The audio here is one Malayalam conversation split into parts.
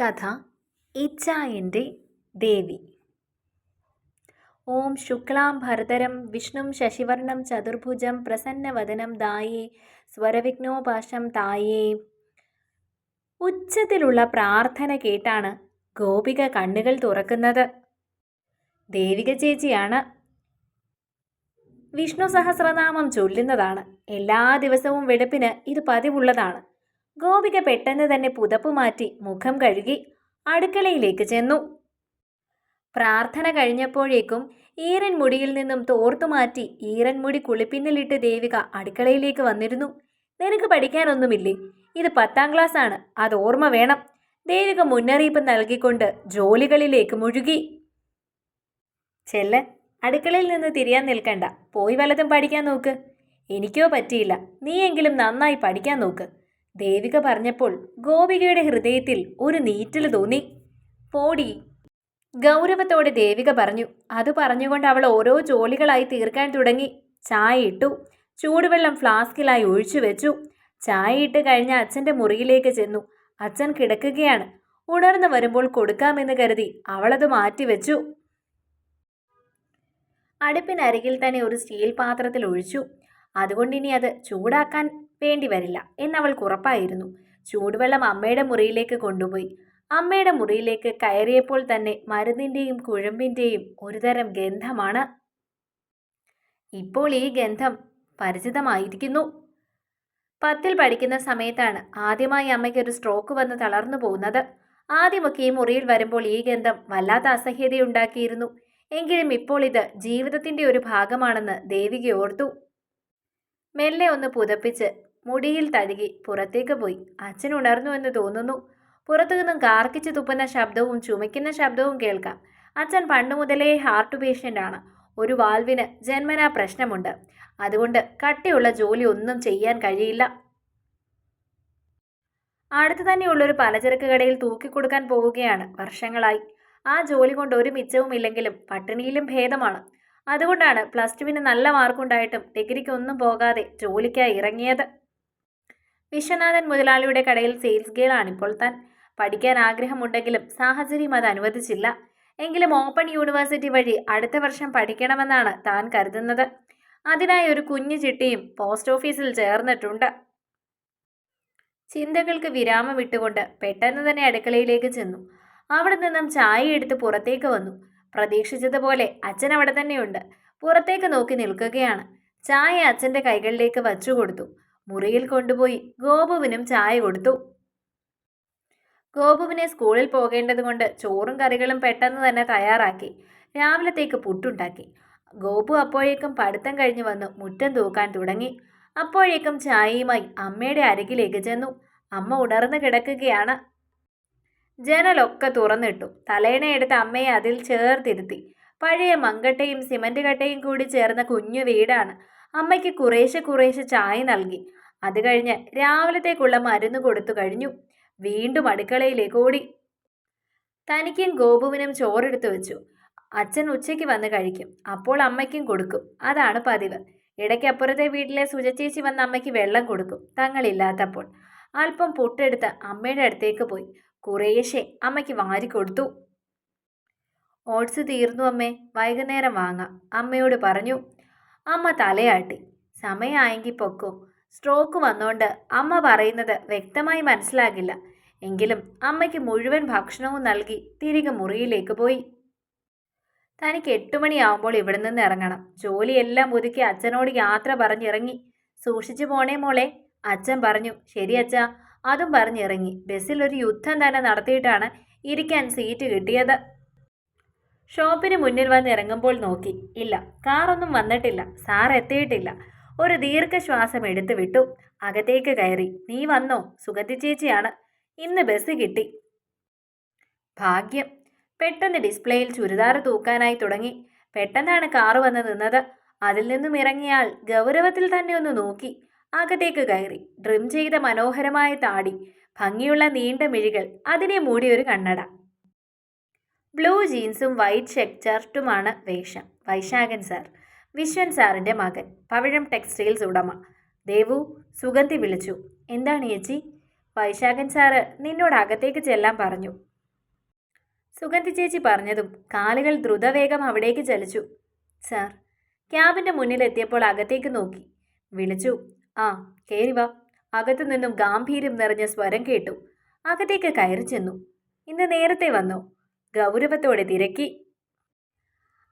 കഥ ഇച്ഛായന്റെ ദേവി. ഓം ശുക്ലാം ഭരതരം വിഷ്ണും ശശിവർണം ചതുർഭുജം പ്രസന്നവദനം ദായേ സ്വരവിഘ്നോപാശം തായേ. ഉച്ചത്തിലുള്ള പ്രാർത്ഥന കേട്ടാണ് ഗോപിക കണ്ണുകൾ തുറക്കുന്നത്. ദേവിക ചേച്ചിയാണ്. വിഷ്ണു സഹസ്രനാമം ചൊല്ലുന്നതാണ്. എല്ലാ ദിവസവും വെളുപ്പിന് ഇത് പതിവുള്ളതാണ്. ഗോപിക പെട്ടെന്ന് തന്നെ പുതപ്പ് മാറ്റി മുഖം കഴുകി അടുക്കളയിലേക്ക് ചെന്നു. പ്രാർത്ഥന കഴിഞ്ഞപ്പോഴേക്കും ഈറൻ മുടിയിൽ നിന്നും തോർത്തു മാറ്റി ഈറൻ മുടി കുളിപ്പിന്നിലിട്ട് ദേവിക അടുക്കളയിലേക്ക് വന്നിരുന്നു. നിനക്ക് പഠിക്കാനൊന്നുമില്ലേ? ഇത് പത്താം ക്ലാസ് ആണ് അത് ഓർമ്മ വേണം. ദേവിക മുന്നറിയിപ്പ് നൽകിക്കൊണ്ട് ജോലികളിലേക്ക് മുഴുകി. ചെല്ല് അടുക്കളയിൽ നിന്ന് തിരിയാൻ നിൽക്കണ്ട. പോയി വല്ലതും പഠിക്കാൻ നോക്ക്. എനിക്കോ പറ്റിയില്ല. നീയെങ്കിലും നന്നായി പഠിക്കാൻ നോക്ക്. ദേവിക പറഞ്ഞപ്പോൾ ഗോപികയുടെ ഹൃദയത്തിൽ ഒരു നീറ്റൽ തോന്നി. പോടി. ഗൗരവത്തോടെ ദേവിക പറഞ്ഞു അത് പറഞ്ഞുകൊണ്ട് അവൾ ഓരോ ജോലികളായി തീർക്കാൻ തുടങ്ങി. ചായ ഇട്ടു ചൂടുവെള്ളം ഫ്ലാസ്കിലായി ഒഴിച്ചു വെച്ചു. ചായ ഇട്ട് കഴിഞ്ഞ അച്ഛന്റെ മുറിയിലേക്ക് ചെന്നു. അച്ഛൻ കിടക്കുകയാണ്. ഉണർന്നു വരുമ്പോൾ കൊടുക്കാമെന്ന് കരുതി അവളത് മാറ്റിവെച്ചു അടുപ്പിനരികിൽ തന്നെ ഒരു സ്റ്റീൽ പാത്രത്തിൽ ഒഴിച്ചു. അതുകൊണ്ട് ഇനി അത് ചൂടാക്കാൻ വേണ്ടി വരില്ല എന്നവൾക്ക് ഉറപ്പായിരുന്നു. ചൂടുവെള്ളം അമ്മയുടെ മുറിയിലേക്ക് കൊണ്ടുപോയി. അമ്മയുടെ മുറിയിലേക്ക് കയറിയപ്പോൾ തന്നെ മരുന്നിന്റെയും കുഴമ്പിന്റെയും ഒരുതരം ഗന്ധമാണ്. ഇപ്പോൾ ഈ ഗന്ധം പരിചിതമായിരിക്കുന്നു. പത്തിൽ പഠിക്കുന്ന സമയത്താണ് ആദ്യമായി അമ്മയ്ക്ക് ഒരു സ്ട്രോക്ക് വന്ന് തളർന്നു പോകുന്നത്. ആദ്യമൊക്കെ ഈ മുറിയിൽ വരുമ്പോൾ ഈ ഗന്ധം വല്ലാത്ത അസഹ്യതയുണ്ടാക്കിയിരുന്നു. എങ്കിലും ഇപ്പോൾ ഇത് ജീവിതത്തിന്റെ ഒരു ഭാഗമാണെന്ന് ദേവിക ഓർത്തു. മെല്ലെ ഒന്ന് പുതപ്പിച്ച് മുടിയിൽ തഴുകി പുറത്തേക്ക് പോയി. അച്ഛൻ ഉണർന്നു എന്ന് തോന്നുന്നു. പുറത്തു നിന്നും കാർക്കിച്ച് തുപ്പുന്ന ശബ്ദവും ചുമയ്ക്കുന്ന ശബ്ദവും കേൾക്കാം. അച്ഛൻ പണ്ട് മുതലേ ഹാർട്ട് പേഷ്യന്റാണ്. ഒരു വാൽവിന് ജന്മനാ പ്രശ്നമുണ്ട്. അതുകൊണ്ട് കട്ടിയുള്ള ജോലി ഒന്നും ചെയ്യാൻ കഴിയില്ല. അടുത്ത് തന്നെയുള്ളൊരു പലചരക്ക് കടയിൽ തൂക്കിക്കൊടുക്കാൻ പോവുകയാണ്. വർഷങ്ങളായി. ആ ജോലി കൊണ്ട് ഒരു മിച്ചവും ഇല്ലെങ്കിലും പട്ടിണിയിലും ഭേദമാണ്. അതുകൊണ്ടാണ് പ്ലസ് ടുവിന് നല്ല മാർക്കുണ്ടായിട്ടും ഡിഗ്രിക്കൊന്നും പോകാതെ ജോലിക്കായി ഇറങ്ങിയത്. വിശ്വനാഥൻ മുതലാളിയുടെ കടയിൽ സെയിൽസ് ഗേളാണിപ്പോൾ താൻ. പഠിക്കാൻ ആഗ്രഹമുണ്ടെങ്കിലും സാഹചര്യം അത് അനുവദിച്ചില്ല. എങ്കിലും ഓപ്പൺ യൂണിവേഴ്സിറ്റി വഴി അടുത്ത വർഷം പഠിക്കണമെന്നാണ് താൻ കരുതുന്നത്. അതിനായി ഒരു കുഞ്ഞു ചിട്ടിയും പോസ്റ്റ് ഓഫീസിൽ ചേർന്നിട്ടുണ്ട്. ചിന്തകൾക്ക് വിരാമം വിട്ടുകൊണ്ട് പെട്ടെന്ന് തന്നെ അടുക്കളയിലേക്ക് ചെന്നു. അവിടെ നിന്നും ചായ എടുത്ത് പുറത്തേക്ക് വന്നു. പ്രതീക്ഷിച്ചതുപോലെ അച്ഛൻ അവിടെ തന്നെയുണ്ട്. പുറത്തേക്ക് നോക്കി നിൽക്കുകയാണ്. ചായ അച്ഛന്റെ കൈകളിലേക്ക് വച്ചു കൊടുത്തു മുറിയിൽ കൊണ്ടുപോയി. ഗോപുവിനും ചായ കൊടുത്തു. ഗോപുവിനെ സ്കൂളിൽ പോകേണ്ടതുകൊണ്ട് ചോറും കറികളും പെട്ടെന്ന് തന്നെ തയ്യാറാക്കി. രാവിലത്തേക്ക് പുട്ടുണ്ടാക്കി. ഗോപു അപ്പോഴേക്കും പഠിത്തം കഴിഞ്ഞു വന്ന് മുറ്റം തൂക്കാൻ തുടങ്ങി. അപ്പോഴേക്കും ചായയുമായി അമ്മയുടെ അരികിലേക്ക് ചെന്നു. അമ്മ ഉണർന്നു കിടക്കുകയാണ്. ജനലൊക്കെ തുറന്നിട്ടു. തലേണയെടുത്ത് അമ്മയെ അതിൽ ചേർത്തിരുത്തി. പഴയ മങ്കട്ടയും സിമന്റ് കട്ടയും കൂടി ചേർന്ന കുഞ്ഞു വീടാണ്. അമ്മയ്ക്ക് കുറേശ്ശെ കുറേശ്ശെ ചായ നൽകി. അത് കഴിഞ്ഞ് രാവിലത്തേക്കുള്ള മരുന്ന് കൊടുത്തു കഴിഞ്ഞു. വീണ്ടും അടുക്കളയിലേക്ക് ഓടി. തനിക്കും ഗോപുവിനും ചോറെടുത്തു വെച്ചു. അച്ഛൻ ഉച്ചയ്ക്ക് വന്ന് കഴിക്കും. അപ്പോൾ അമ്മയ്ക്കും കൊടുക്കും. അതാണ് പതിവ്. ഇടയ്ക്ക് അപ്പുറത്തെ വീട്ടിലെ സുജച്ചേച്ചി വന്ന് അമ്മയ്ക്ക് വെള്ളം കൊടുക്കും. തങ്ങളില്ലാത്തപ്പോൾ. അല്പം പൊട്ടെടുത്ത് അമ്മയുടെ അടുത്തേക്ക് പോയി. കുറേശ്ശെ അമ്മയ്ക്ക് വാരി കൊടുത്തു. ഓട്സ് തീർന്നു അമ്മേ. വൈകുന്നേരം വാങ്ങാം. അമ്മയോട് പറഞ്ഞു. അമ്മ തലയാട്ടി. സമയമായെങ്കിൽ പൊക്കോ. സ്ട്രോക്ക് വന്നോണ്ട് അമ്മ പറയുന്നത് വ്യക്തമായി മനസ്സിലാകില്ല. എങ്കിലും അമ്മയ്ക്ക് മുഴുവൻ ഭക്ഷണവും നൽകി തിരികെ മുറിയിലേക്ക് പോയി. തനിക്ക് എട്ട് മണിയാവുമ്പോൾ ഇവിടെ നിന്ന് ഇറങ്ങണം. ജോലിയെല്ലാം ഒതുക്കി അച്ഛനോട് യാത്ര പറഞ്ഞിറങ്ങി. സൂക്ഷിച്ചു പോണേ മോളെ. അച്ഛൻ പറഞ്ഞു ശരി അച്ഛ. അതും പറഞ്ഞിറങ്ങി. ബസ്സിൽ ഒരു യുദ്ധം തന്നെ നടത്തിയിട്ടാണ് ഇരിക്കാൻ സീറ്റ് കിട്ടിയത്. ഷോപ്പിന് മുന്നിൽ വന്ന് ഇറങ്ങുമ്പോൾ നോക്കി. ഇല്ല കാറൊന്നും വന്നിട്ടില്ല. സാർ എത്തിയിട്ടില്ല. ഒരു ദീർഘശ്വാസം എടുത്തു വിട്ടു. അകത്തേക്ക് കയറി. നീ വന്നോ? സുഗതി ചേച്ചിയാണ്. ഇന്ന് ബസ് കിട്ടി. ഭാഗ്യം. പെട്ടെന്ന് ഡിസ്പ്ലേയിൽ ചുരിദാർ തൂക്കാനായി തുടങ്ങി. പെട്ടെന്നാണ് കാറ് വന്ന് നിന്നത്. അതിൽ നിന്നും ഇറങ്ങിയാൽ ഗൗരവത്തിൽ തന്നെ ഒന്ന് നോക്കി. അകത്തേക്ക് കയറി. ഡ്രിം ചെയ്ത മനോഹരമായ താടി. ഭംഗിയുള്ള നീണ്ട മിഴികൾ. അതിനെ മൂടിയൊരു കണ്ണട. ബ്ലൂ ജീൻസും വൈറ്റ് ചെക്ക് ഷർട്ടുമാണ് വേഷം. വൈശാഖൻ സാർ. വിശ്വൻ സാറിന്റെ മകൻ. പവിഴം ടെക്സ്റ്റൈൽസ് ഉടമ. ദേവു സുഗന്ധി വിളിച്ചു. എന്താണ് ചേച്ചി വൈശാഖൻ സാറ് നിന്നോട് അകത്തേക്ക് ചെല്ലാൻ പറഞ്ഞു. സുഗന്ധി ചേച്ചി പറഞ്ഞതും കാലുകൾ ദ്രുതവേഗം അവിടേക്ക് ചലിച്ചു. സാർ ക്യാബിന്റെ മുന്നിലെത്തിയപ്പോൾ അകത്തേക്ക് നോക്കി. വിളിച്ചു. ആ കേറി വാ. അകത്തു നിന്നും ഗാംഭീര്യം നിറഞ്ഞ സ്വരം കേട്ടു. അകത്തേക്ക് കയറി ചെന്നു. ഇന്ന് നേരത്തെ വന്നു? ഗൗരവത്തോടെ തിരക്കി.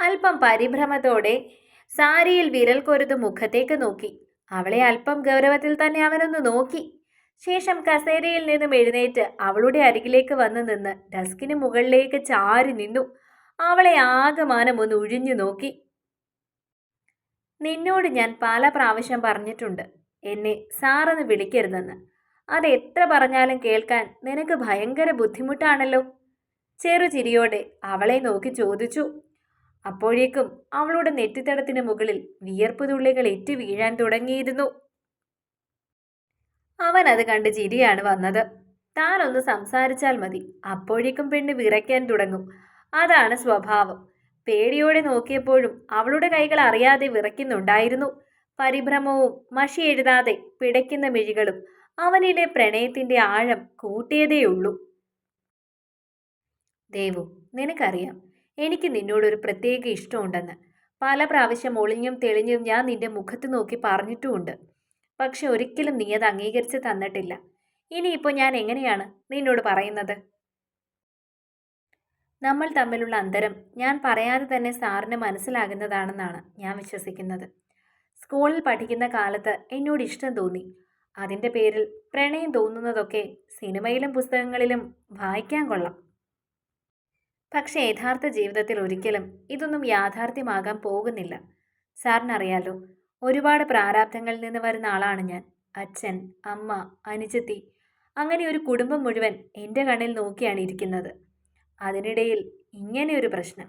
അല്പം പരിഭ്രമത്തോടെ സാരിയിൽ വിരൽ കൊരുത് മുഖത്തേക്ക് നോക്കി. അവളെ അല്പം ഗൗരവത്തിൽ തന്നെ അവനൊന്ന് നോക്കി. ശേഷം കസേരയിൽ നിന്നും എഴുന്നേറ്റ് അവളുടെ അരികിലേക്ക് വന്ന് നിന്ന് ഡസ്കിന് മുകളിലേക്ക് ചാരി നിന്നു. അവളെ ആകമാനം ഒന്ന് ഒഴിഞ്ഞു നോക്കി. നിന്നോട് ഞാൻ പല പ്രാവശ്യം പറഞ്ഞിട്ടുണ്ട്. എന്നെ സാറെന്ന് വിളിക്കരുതെന്ന്. അത് എത്ര പറഞ്ഞാലും കേൾക്കാൻ നിനക്ക് ഭയങ്കര ബുദ്ധിമുട്ടാണല്ലോ. ചെറുചിരിയോടെ അവളെ നോക്കി ചോദിച്ചു. അപ്പോഴേക്കും അവളുടെ നെറ്റിത്തടത്തിന് മുകളിൽ വിയർപ്പ് തുള്ളികൾ ഇറ്റു വീഴാൻ തുടങ്ങിയിരുന്നു. അവൻ അത് കണ്ട് ചിരിയാണ് വന്നത്. ഒന്ന് സംസാരിച്ചാൽ മതി. അപ്പോഴേക്കും പെണ്ണ് വിറയ്ക്കാൻ തുടങ്ങും. അതാണ് സ്വഭാവം. പേടിയോടെ നോക്കിയപ്പോഴും അവളുടെ കൈകൾ അറിയാതെ വിറയ്ക്കുന്നുണ്ടായിരുന്നു. പരിഭ്രമവും മഷി എഴുതാതെ പിടയ്ക്കുന്ന മിഴികളും അവനിലെ പ്രണയത്തിന്റെ ആഴം കൂട്ടിയതേയുള്ളൂ. ദേവു നിനക്കറിയാം എനിക്ക് നിന്നോടൊരു പ്രത്യേക ഇഷ്ടമുണ്ടെന്ന്. പല പ്രാവശ്യം ഒളിഞ്ഞും തെളിഞ്ഞും ഞാൻ നിന്റെ മുഖത്ത് നോക്കി പറഞ്ഞിട്ടുമുണ്ട്. പക്ഷെ ഒരിക്കലും നീ അത് അംഗീകരിച്ച് തന്നിട്ടില്ല. ഇനിയിപ്പോൾ ഞാൻ എങ്ങനെയാണ് നിന്നോട് പറയുന്നത്? നമ്മൾ തമ്മിലുള്ള അന്തരം ഞാൻ പറയാതെ തന്നെ സാറിന് മനസ്സിലാകുന്നതാണെന്നാണ് ഞാൻ വിശ്വസിക്കുന്നത്. സ്കൂളിൽ പഠിക്കുന്ന കാലത്ത് എന്നോട് ഇഷ്ടം തോന്നി. അതിന്റെ പേരിൽ പ്രണയം തോന്നുന്നതൊക്കെ സിനിമയിലും പുസ്തകങ്ങളിലും വായിക്കാൻ കൊള്ളാം. പക്ഷേ യഥാർത്ഥ ജീവിതത്തിൽ ഒരിക്കലും ഇതൊന്നും യാഥാർത്ഥ്യമാകാൻ പോകുന്നില്ല. സാറിനറിയാലോ ഒരുപാട് പ്രാരാബ്ധങ്ങളിൽ നിന്ന് വരുന്ന ആളാണ് ഞാൻ. അച്ഛൻ അമ്മ അനുജത്തി അങ്ങനെ ഒരു കുടുംബം മുഴുവൻ എന്റെ കണ്ണിൽ നോക്കിയാണ് ഇരിക്കുന്നത്. അതിനിടയിൽ ഇങ്ങനെയൊരു പ്രശ്നം.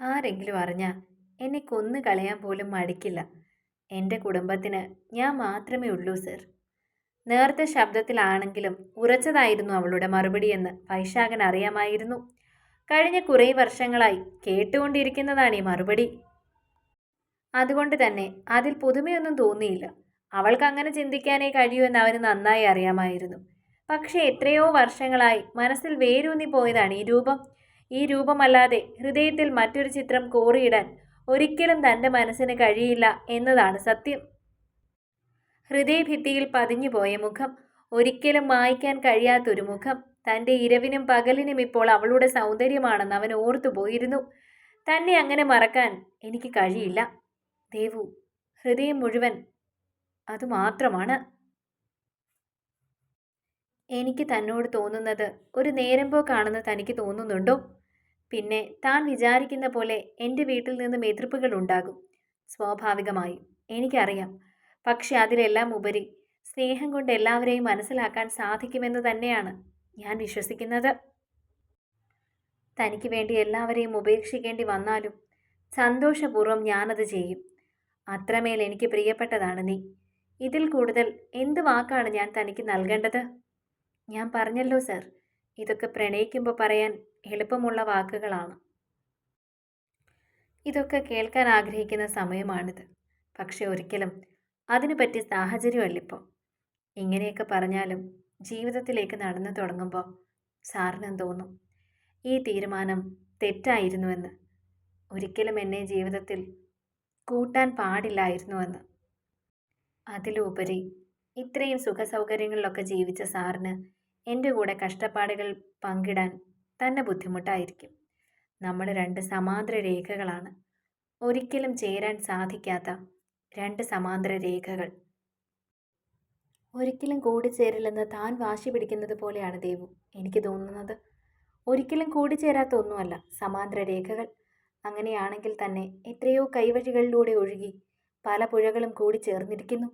ആരെങ്കിലും അറിഞ്ഞാൽ എന്നെ കൊന്നു കളയാൻ പോലും മടിക്കില്ല. എന്റെ കുടുംബത്തിന് ഞാൻ മാത്രമേ ഉള്ളൂ സർ. നേർത്ത ശബ്ദത്തിലാണെങ്കിലും ഉറച്ചതായിരുന്നു അവളുടെ മറുപടിയെന്ന് വൈശാഖൻ അറിയാമായിരുന്നു. കഴിഞ്ഞ കുറേ വർഷങ്ങളായി കേട്ടുകൊണ്ടിരിക്കുന്നതാണ് ഈ മറുപടി. അതുകൊണ്ട് തന്നെ അതിൽ പുതുമയൊന്നും തോന്നിയില്ല. അവൾക്ക് അങ്ങനെ ചിന്തിക്കാനേ കഴിയൂ എന്ന് അവന് നന്നായി അറിയാമായിരുന്നു. പക്ഷേ എത്രയോ വർഷങ്ങളായി മനസ്സിൽ വേരൂന്നി പോയതാണ് ഈ രൂപം. ഈ രൂപമല്ലാതെ ഹൃദയത്തിൽ മറ്റൊരു ചിത്രം കോറിയിടാൻ ഒരിക്കലും തന്റെ മനസ്സിന് കഴിയില്ല എന്നതാണ് സത്യം. ഹൃദയഭിത്തിയിൽ പതിഞ്ഞുപോയ മുഖം. ഒരിക്കലും മായ്ക്കാൻ കഴിയാത്തൊരു മുഖം. തന്റെ ഇരവിനും പകലിനും ഇപ്പോൾ അവളുടെ സൗന്ദര്യമാണെന്ന് അവൻ ഓർത്തുപോയിരുന്നു. തന്നെ അങ്ങനെ മറക്കാൻ എനിക്ക് കഴിയില്ല. ദേവു ഹൃദയം മുഴുവൻ അതുമാത്രമാണ്. എനിക്ക് തന്നോട് തോന്നുന്നത് ഒരു നേരം പോക്കാണെന്ന് തനിക്ക് തോന്നുന്നുണ്ടോ? പിന്നെ താൻ വിചാരിക്കുന്ന പോലെ എന്റെ വീട്ടിൽ നിന്നും എതിർപ്പുകൾ ഉണ്ടാകും. സ്വാഭാവികമായും എനിക്കറിയാം. പക്ഷെ അതിലെല്ലാം ഉപരി സ്നേഹം കൊണ്ട് എല്ലാവരെയും മനസ്സിലാക്കാൻ സാധിക്കുമെന്ന് തന്നെയാണ് ഞാൻ വിശ്വസിക്കുന്നത്. തനിക്ക് വേണ്ടി എല്ലാവരെയും ഉപേക്ഷിക്കേണ്ടി വന്നാലും സന്തോഷപൂർവം ഞാനത് ചെയ്യും. അത്രമേൽ എനിക്ക് പ്രിയപ്പെട്ടതാണ് നീ. ഇതിൽ കൂടുതൽ എന്ത് വാക്കാണ് ഞാൻ തനിക്ക് നൽകേണ്ടത്? ഞാൻ പറഞ്ഞല്ലോ സർ ഇതൊക്കെ പ്രണയിക്കുമ്പോൾ പറയാൻ എളുപ്പമുള്ള വാക്കുകളാണ്. ഇതൊക്കെ കേൾക്കാൻ ആഗ്രഹിക്കുന്ന സമയമാണിത്. പക്ഷെ ഒരിക്കലും അതിനു പറ്റിയ സാഹചര്യമല്ലിപ്പോൾ ഇങ്ങനെയൊക്കെ പറഞ്ഞാലും ജീവിതത്തിലേക്ക് നടന്നു തുടങ്ങുമ്പോൾ സാറിനും തോന്നും. ഈ തീരുമാനം തെറ്റായിരുന്നുവെന്ന്. ഒരിക്കലും എന്നെ ജീവിതത്തിൽ കൂട്ടാൻ പാടില്ലായിരുന്നുവെന്ന്. അതിലുപരി ഇത്രയും സുഖസൗകര്യങ്ങളിലൊക്കെ ജീവിച്ച സാറിന് എന്റെ കൂടെ കഷ്ടപ്പാടുകൾ പങ്കിടാൻ തന്നെ ബുദ്ധിമുട്ടായിരിക്കും. നമ്മൾ രണ്ട് സമാന്തര രേഖകളാണ്. ഒരിക്കലും ചേരാൻ സാധിക്കാത്ത രണ്ട് സമാന്തര രേഖകൾ. ഒരിക്കലും കൂടിച്ചേരില്ലെന്ന് താൻ വാശി പിടിക്കുന്നത് പോലെയാണ് ദേവു. എനിക്ക് തോന്നുന്നത് ഒരിക്കലും കൂടിച്ചേരാത്ത ഒന്നുമല്ല സമാന്തര രേഖകൾ. അങ്ങനെയാണെങ്കിൽ തന്നെ എത്രയോ കൈവഴികളിലൂടെ ഒഴുകി പല പുഴകളും കൂടി ചേർന്നിരിക്കുന്നു.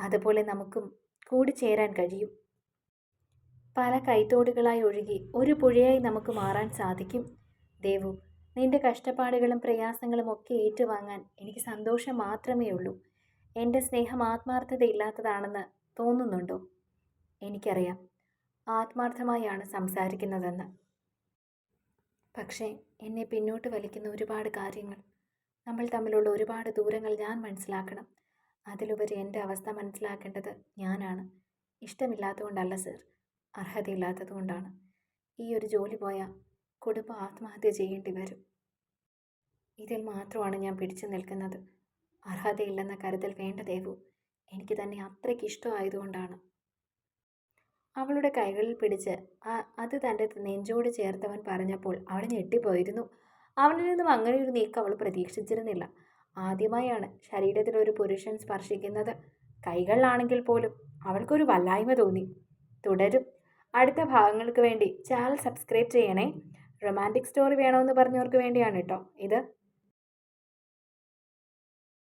അതുപോലെ നമുക്കും കൂടിച്ചേരാൻ കഴിയും. പല കൈത്തോടുകളായി ഒഴുകി ഒരു പുഴയായി നമുക്ക് മാറാൻ സാധിക്കും. ദേവു നിന്റെ കഷ്ടപ്പാടുകളും പ്രയാസങ്ങളും ഒക്കെ ഏറ്റുവാങ്ങാൻ എനിക്ക് സന്തോഷം മാത്രമേ ഉള്ളൂ. എന്റെ സ്നേഹം ആത്മാർത്ഥതയില്ലാത്തതാണെന്ന് തോന്നുന്നുണ്ടോ? എനിക്കറിയാം. ആത്മാർത്ഥമായാണ് സംസാരിക്കുന്നതെന്ന്. പക്ഷേ എന്നെ പിന്നോട്ട് വലിക്കുന്ന ഒരുപാട് കാര്യങ്ങൾ. നമ്മൾ തമ്മിലുള്ള ഒരുപാട് ദൂരങ്ങൾ ഞാൻ മനസ്സിലാക്കണം. അതിലുപരി എന്റെ അവസ്ഥ മനസ്സിലാക്കേണ്ടത് ഞാനാണ്. ഇഷ്ടമില്ലാത്തതുകൊണ്ടല്ല സർ. അർഹതയില്ലാത്തതുകൊണ്ടാണ്. ഈ ഒരു ജോലി പോയാൽ കുടുംബം ആത്മഹത്യ ചെയ്യേണ്ടി വരും. ഇതിൽ മാത്രമാണ് ഞാൻ പിടിച്ചു നിൽക്കുന്നത്. അർഹതയില്ലെന്ന കരുതൽ വേണ്ട ദേവു എനിക്ക് തന്നെ അത്രയ്ക്ക് ഇഷ്ടമായതുകൊണ്ടാണ്. അവളുടെ കൈകളിൽ പിടിച്ച് അത് തന്റെ നെഞ്ചോട് ചേർത്തവൻ പറഞ്ഞപ്പോൾ അവൾ ഞെട്ടിപ്പോയിരുന്നു. അവനിൽ നിന്നും അങ്ങനെ ഒരു നീക്കം അവൾ പ്രതീക്ഷിച്ചിരുന്നില്ല. ആദ്യമായാണ് ശരീരത്തിൽ ഒരു പുരുഷൻ സ്പർശിക്കുന്നത്. കൈകളിലാണെങ്കിൽ പോലും അവൾക്കൊരു വല്ലായ്മ തോന്നി. തുടരും. അടുത്ത ഭാഗങ്ങൾക്ക് വേണ്ടി ചാനൽ സബ്സ്ക്രൈബ് ചെയ്യണേ. റൊമാന്റിക് സ്റ്റോറി വേണമെന്ന് പറഞ്ഞവർക്ക് വേണ്ടിയാണ് കേട്ടോ ഇത്